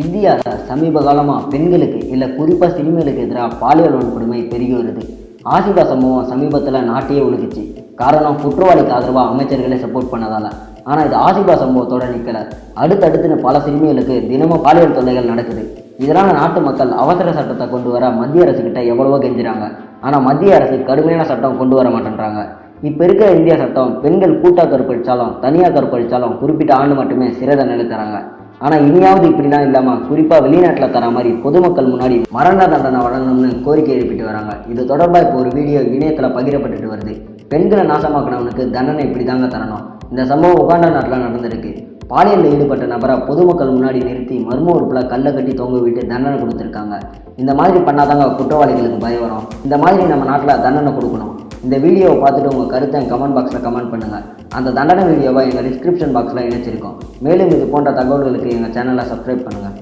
இந்தியாவில் சமீப காலமாக பெண்களுக்கு இல்லை குறிப்பாக சிறுமிகளுக்கு எதிராக பாலியல் வன்கொடுமை பெருகி வருது. ஆசிபா சம்பவம் சமீபத்தில் நாட்டையே ஒழுகுச்சு. காரணம் குற்றவாளிக்கு ஆதரவாக அமைச்சர்களே சப்போர்ட் பண்ணதால. ஆனால் இது ஆசிபா சம்பவத்தோட நிற்கல அடுத்தடுத்துன்னு பல சினிமைகளுக்கு தினமும் பாலியல் தொல்லைகள் நடக்குது. இதனால் நாட்டு மக்கள் அவசர சட்டத்தை கொண்டு வர மத்திய அரசுக்கிட்ட எவ்வளவோ கெஞ்சுறாங்க. ஆனால் மத்திய அரசு கடுமையான சட்டம் கொண்டு வர மாட்டேன்றாங்க. இப்போ இருக்கிற இந்திய சட்டம் பெண்கள் கூட்டாக கற்பழித்தாலும் தனியாக கற்பழிச்சாலும் குறிப்பிட்ட ஆண்டு மட்டுமே சிறை தண்டனை தராங்க ஆனால் இனியாவது இப்படிலாம் இல்லாமல் குறிப்பாக வெளிநாட்டில் தர மாதிரி பொதுமக்கள் முன்னாடி மரண தண்டனை வழங்கணும்னு கோரிக்கை எழுப்பிட்டு வராங்க. இது தொடர்பாக இப்போ ஒரு வீடியோ இணையத்தில் பகிரப்பட்டுட்டு வருது. பெண்களை நாசமாக்கினவனுக்கு தண்டனை இப்படி தாங்க தரணும். இந்த சம்பவம் உகாண்டா நாட்டில் நடந்திருக்கு. பாலியலில் ஈடுபட்ட நபரை பொதுமக்கள் முன்னாடி நிறுத்தி மர்ம உறுப்பில் கல்லை கட்டி தொங்க விட்டு தண்டனை கொடுத்துருக்காங்க. இந்த மாதிரி பண்ணாதாங்க குற்றவாளிகளுக்கு பயம் வரும். இந்த மாதிரி நம்ம நாட்டில் தண்டனை கொடுக்கணும். இந்த வீடியோவை பார்த்துட்டு உங்கள் கருத்தை கமெண்ட் பாக்ஸில் கமெண்ட் பண்ணுங்கள் அந்த தண்டனை வீடியோவை எங்கள் டிஸ்கிரிப்ஷன் பாக்ஸில் இணைச்சிருக்கோம். மேலும் இது போன்ற தகவல்களுக்கு எங்கள் சேனலை சப்ஸ்கிரைப் பண்ணுங்கள்